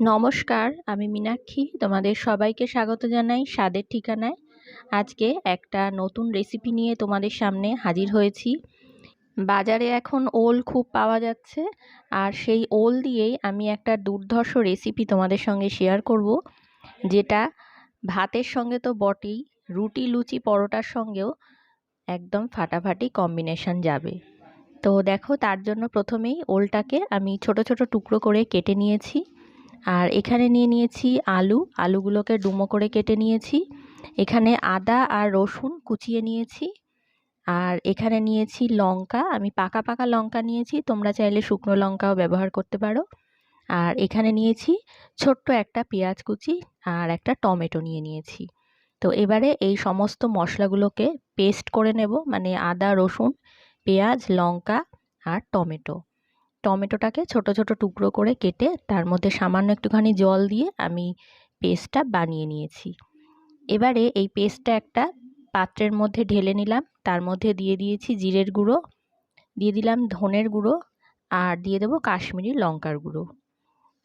নমস্কার, আমি মীনাক্ষী। তোমাদের সবাইকে স্বাগত জানাই স্বাদের ঠিকানায়। আজকে একটা নতুন রেসিপি নিয়ে তোমাদের সামনে হাজির হয়েছি। বাজারে এখন ওল খুব পাওয়া যাচ্ছে আর সেই ওল দিয়েই আমি একটা দুর্ধর্ষ রেসিপি তোমাদের সঙ্গে শেয়ার করব, যেটা ভাতের সঙ্গে তো বটেই, রুটি, লুচি, পরোটার সঙ্গেও একদম ফাটাফাটি কম্বিনেশন যাবে। তো দেখো তার জন্য প্রথমেই ওলটাকে আমি ছোট ছোট টুকরো করে কেটে নিয়েছি। আর এখানে নিয়ে নিয়েছি আলু। আলুগুলোকে ডুমো করে কেটে নিয়েছি। এখানে আদা আর রসুন কুচিয়ে নিয়েছি। আর এখানে নিয়েছি লঙ্কা। আমি পাকা পাকা লঙ্কা নিয়েছি। তোমরা চাইলে শুকনো লঙ্কাও ব্যবহার করতে পারো। আর এখানে নিয়েছি ছোট্ট একটা পেঁয়াজ কুচি আর একটা টমেটো নিয়ে নিয়েছি। তো এবারে এই সমস্ত মশলাগুলোকে পেস্ট করে নেব। মানে আদা, রসুন, পেঁয়াজ, লঙ্কা আর টমেটো। টমেটোটাকে ছোট ছোট টুকরো করে কেটে তার মধ্যে সামান্য একটুখানি জল দিয়ে আমি পেস্টটা বানিয়ে নিয়েছি। এবারে এই পেস্টটা একটা পাত্রের মধ্যে ঢেলে নিলাম। তার মধ্যে দিয়ে দিয়েছি জিরের গুঁড়ো, দিয়ে দিলাম ধনের গুঁড়ো আর দিয়ে দেবো কাশ্মীরি লঙ্কার গুঁড়ো।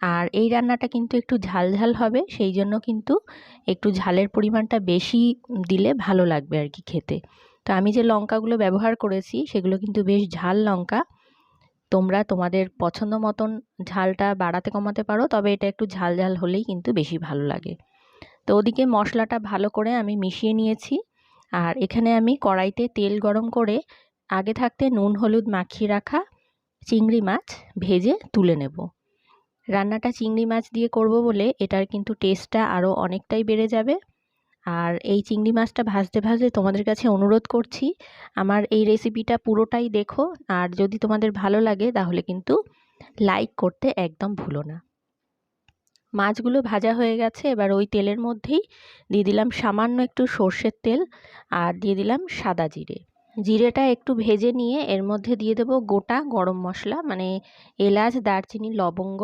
আর এই রান্নাটা কিন্তু একটু ঝাল ঝাল হবে, সেই জন্য কিন্তু একটু ঝালের পরিমাণটা বেশি দিলে ভালো লাগবে আর কি খেতে। তো আমি যে লঙ্কাগুলো ব্যবহার করেছি সেগুলো কিন্তু বেশ ঝাল লঙ্কা। তোমরা তোমাদের পছন্দ মতন ঝালটা বাড়াতে কমাতে পারো, তবে এটা একটু ঝাল ঝাল হলেই কিন্তু বেশি ভালো লাগে। তো ওদিকে মশলাটা ভালো করে আমি মিশিয়ে নিয়েছি। আর এখানে আমি কড়াইতে তেল গরম করে আগে থাকতে নুন, হলুদ মাখিয়ে রাখা চিংড়ি মাছ ভেজে তুলে নেব। রান্নাটা চিংড়ি মাছ দিয়ে করব বলে এটার কিন্তু টেস্টটা আরও অনেকটাই বেড়ে যাবে। আর এই চিংড়ি মাছটা ভাজতে ভাজতে তোমাদের কাছে অনুরোধ করছি, আমার এই রেসিপিটা পুরোটাই দেখো, আর যদি তোমাদের ভালো লাগে তাহলে কিন্তু লাইক করতে একদম ভুলো না। মাছগুলো ভাজা হয়ে গেছে, এবার ওই তেলের মধ্যেই দিয়ে দিলাম সামান্য একটু সর্ষের তেল, আর দিয়ে দিলাম সাদা জিরে। জিরেটা একটু ভেজে নিয়ে এর মধ্যে দিয়ে দেবো গোটা গরম মশলা মানে এলাচ, দারচিনি, লবঙ্গ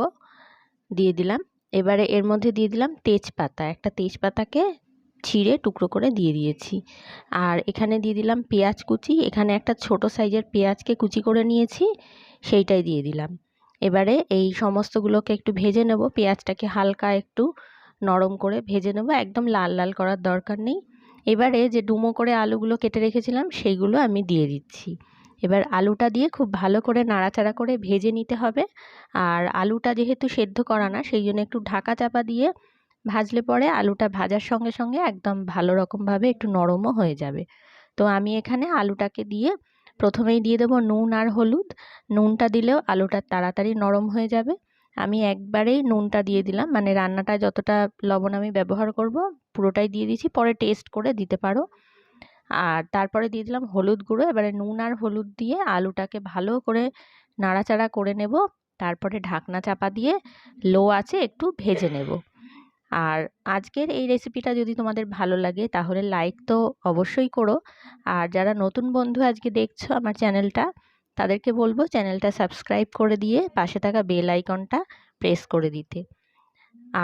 দিয়ে দিলাম। এবারে এর মধ্যে দিয়ে দিলাম তেজপাতা, একটা তেজপাতাকে ছিঁড়ে টুকরো করে দিয়ে দিয়েছি। আর এখানে দিয়ে দিলাম পেঁয়াজ কুচি। এখানে একটা ছোট সাইজের পেঁয়াজকে কুচি করে নিয়েছি, সেইটাই দিয়ে দিলাম। এবারে এই সমস্তগুলোকে একটু ভেজে নেব। পেঁয়াজটাকে হালকা একটু নরম করে ভেজে নেব। একদম লাল লাল করার দরকার নেই। এবারে যে ডুমো করে আলুগুলো কেটে রেখেছিলাম, সেইগুলো আমি দিয়ে দিচ্ছি। এবার আলুটা দিয়ে খুব ভালো করে নাড়াচাড়া করে ভেজে নিতে হবে। আর আলুটা যেহেতু সেদ্ধ করা না, সেই জন্য একটু ঢাকা চাপা দিয়ে ভাজলে পরে আলুটা ভাজার সঙ্গে সঙ্গে একদম ভালো রকমভাবে একটু নরমও হয়ে যাবে। তো আমি এখানে আলুটাকে দিয়ে প্রথমেই দিয়ে দেবো নুন আর হলুদ। নুনটা দিলেও আলুটা তাড়াতাড়ি নরম হয়ে যাবে। আমি একবারেই নুনটা দিয়ে দিলাম। মানে রান্নাটা যতটা লবণ আমি ব্যবহার করব পুরোটাই দিয়ে দিয়েছি। পরে টেস্ট করে দিতে পারো। আর তারপরে দিয়ে দিলাম হলুদ গুঁড়ো। এবারে নুন আর হলুদ দিয়ে আলুটাকে ভালো করে নাড়াচাড়া করে নেব। তারপরে ঢাকনা চাপা দিয়ে লো আছে একটু ভেজে নেব। আর আজকের এই রেসিপিটা যদি তোমাদের ভালো লাগে, তাহলে লাইক তো অবশ্যই করো। আর যারা নতুন বন্ধু আজকে দেখছ আমার চ্যানেলটা তাদেরকে বলব চ্যানেলটা সাবস্ক্রাইব করে দিয়ে পাশে থাকা বেল আইকনটা প্রেস করে দিতে।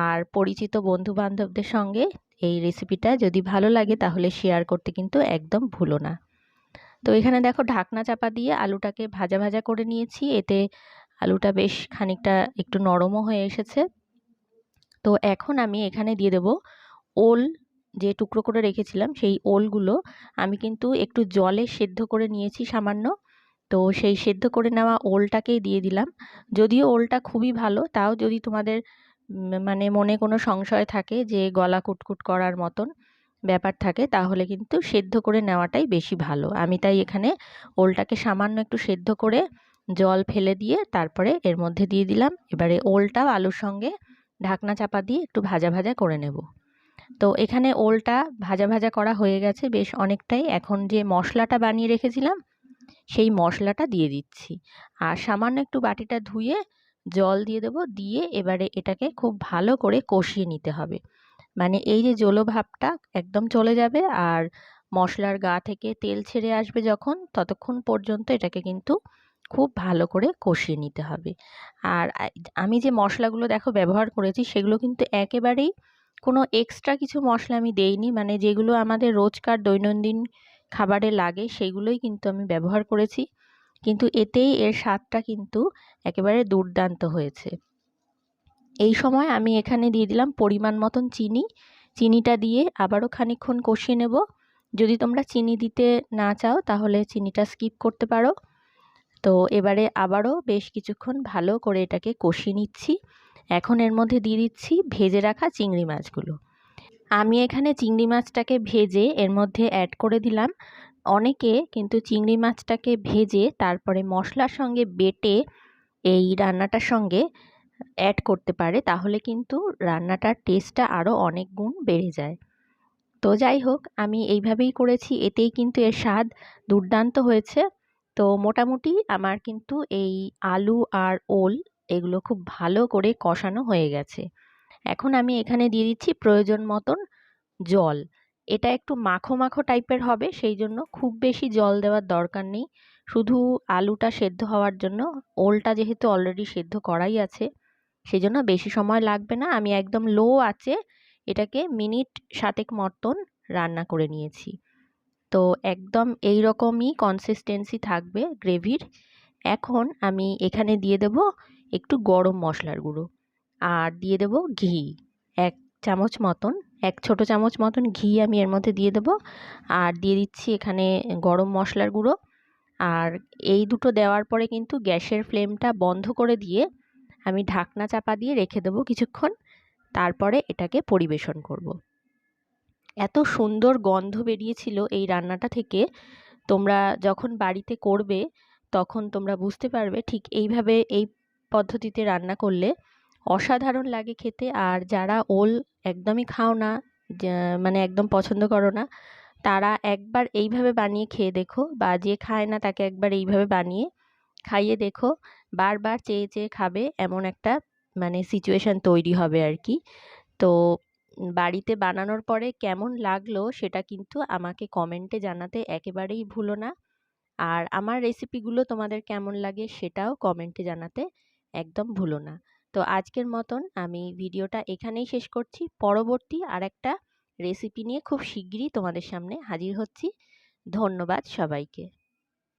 আর পরিচিত বন্ধু বান্ধবদের সঙ্গে এই রেসিপিটা যদি ভালো লাগে, তাহলে শেয়ার করতে কিন্তু একদম ভুলো না। তো এখানে দেখো ঢাকনা চাপা দিয়ে আলুটাকে ভাজা ভাজা করে নিয়েছি। এতে আলুটা বেশ খানিকটা একটু নরমও হয়ে এসেছে। তো এখন আমি এখানে দিয়ে দেব ওল যে টুকরো করে রেখেছিলাম, সেই ওলগুলো আমি কিন্তু একটু জলে সেদ্ধ করে নিয়েছি সামান্য। তো সেই সেদ্ধ করে নেওয়া ওলটাকেই দিয়ে দিলাম। যদিও ওলটা খুবই ভালো, তাও যদি তোমাদের মানে মনে কোনো সংশয় থাকে যে গলা কুটকুট করার মতন ব্যাপার থাকে, তাহলে কিন্তু সেদ্ধ করে নেওয়াটাই বেশি ভালো। আমি তাই এখানে ওলটাকে সামান্য একটু সেদ্ধ করে জল ফেলে দিয়ে তারপরে এর মধ্যে দিয়ে দিলাম। এবারে ওলটাও আলুর সঙ্গে ঢাকনা চাপা দিয়ে একটু ভাজা ভাজা করে নেব। তো এখানে ওলটা ভাজা ভাজা করা হয়ে গেছে বেশ অনেকটাই। এখন যে মশলাটা বানিয়ে রেখেছিলাম, সেই মশলাটা দিয়ে দিচ্ছি। আর সামান্য একটু বাটিটা ধুয়ে জল দিয়ে দেবো। দিয়ে এবারে এটাকে খুব ভালো করে কষিয়ে নিতে হবে। মানে এই যে জলো ভাবটা একদম চলে যাবে আর মশলার গা থেকে তেল ছেড়ে আসবে যখন, ততক্ষণ পর্যন্ত এটাকে কিন্তু খুব ভালো করে কষিয়ে নিতে হবে। আর আমি যে মশলাগুলো দেখো ব্যবহার করেছি, সেগুলো কিন্তু একেবারেই কোনো এক্সট্রা কিছু মশলা আমি দেইনি। মানে যেগুলো আমাদের রোজকার দৈনন্দিন খাবারে লাগে, সেগুলোই কিন্তু আমি ব্যবহার করেছি। কিন্তু এতেই এর স্বাদটা কিন্তু একেবারে দুর্দান্ত হয়েছে। এই সময় আমি এখানে দিয়ে দিলাম পরিমাণ মতন চিনি। চিনিটা দিয়ে আবারও খানিকক্ষণ কষিয়ে নেব। যদি তোমরা চিনি দিতে না চাও, তাহলে চিনিটা স্কিপ করতে পারো। তো এবারে আবারও বেশ কিছুক্ষণ ভালো করে এটাকে কষিয়ে নিচ্ছি। এখন এর মধ্যে দিয়ে দিচ্ছি ভেজে রাখা চিংড়ি মাছগুলো। আমি এখানে চিংড়ি মাছটাকে ভেজে এর মধ্যে অ্যাড করে দিলাম। অনেকে কিন্তু চিংড়ি মাছটাকে ভেজে তারপরে মশলার সঙ্গে বেটে এই রান্নাটার সঙ্গে অ্যাড করতে পারে, তাহলে কিন্তু রান্নাটার টেস্টটা আরও অনেক গুণ বেড়ে যায়। তো যাই হোক, আমি এইভাবেই করেছি। এতেই কিন্তু এর স্বাদ দুর্দান্ত হয়েছে। তো মোটামুটি আমার কিন্তু এই আলু আর ওল এগুলো খুব ভালো করে কষানো হয়ে গেছে। এখন আমি এখানে দিয়ে দিচ্ছি প্রয়োজন মতন জল। এটা একটু মাখো মাখো টাইপের হবে, সেই জন্য খুব বেশি জল দেওয়ার দরকার নেই। শুধু আলুটা সেদ্ধ হওয়ার জন্য, ওলটা যেহেতু অলরেডি সেদ্ধ করাই আছে সেই জন্য বেশি সময় লাগবে না। আমি একদম লো আছে এটাকে মিনিট সাতেক মতন রান্না করে নিয়েছি। তো একদম এই রকমই কনসিস্টেন্সি থাকবে গ্রেভির। এখন আমি এখানে দিয়ে দেব একটু গরম মশলার গুঁড়ো আর দিয়ে দেব ঘি। এক চামচ মতন, এক ছোট চামচ মতন ঘি আমি এর মধ্যে দিয়ে দেব আর দিয়ে দিচ্ছি এখানে গরম মশলার গুঁড়ো। আর এই দুটো দেওয়ার পরে কিন্তু গ্যাসের ফ্লেমটা বন্ধ করে দিয়ে আমি ঢাকনা চাপা দিয়ে রেখে দেবো কিছুক্ষণ। তারপরে এটাকে পরিবেশন করব। এত সুন্দর গন্ধ বেরিয়েছিল এই রান্নাটা থেকে। তোমরা যখন বাড়িতে করবে, তখন তোমরা বুঝতে পারবে ঠিক এইভাবে এই পদ্ধতিতে রান্না করলে অসাধারণ লাগে খেতে। আর যারা ওল একদমই খাও না মানে একদম পছন্দ করো না, তারা একবার এইভাবে বানিয়ে খেয়ে দেখো বা যে খায় না তাকে একবার এইভাবে বানিয়ে খাইয়ে দেখো। বারবার চেয়ে চেয়ে খাবে এমন একটা মানে সিচুয়েশান তৈরি হবে আর কি। তো বাড়িতে বানানোর পরে কেমন লাগল সেটা কিন্তু আমাকে কমেন্টে জানাতে একেবারেই ভুলো না। আর আমার রেসিপিগুলো তোমাদের কেমন লাগে সেটাও কমেন্টে জানাতে একদম ভুলো না। তো আজকের মতন আমি ভিডিওটা এখানেই শেষ করছি। পরবর্তী আর একটা রেসিপি নিয়ে খুব শিগগিরই তোমাদের সামনে হাজির হচ্ছি। ধন্যবাদ সবাইকে।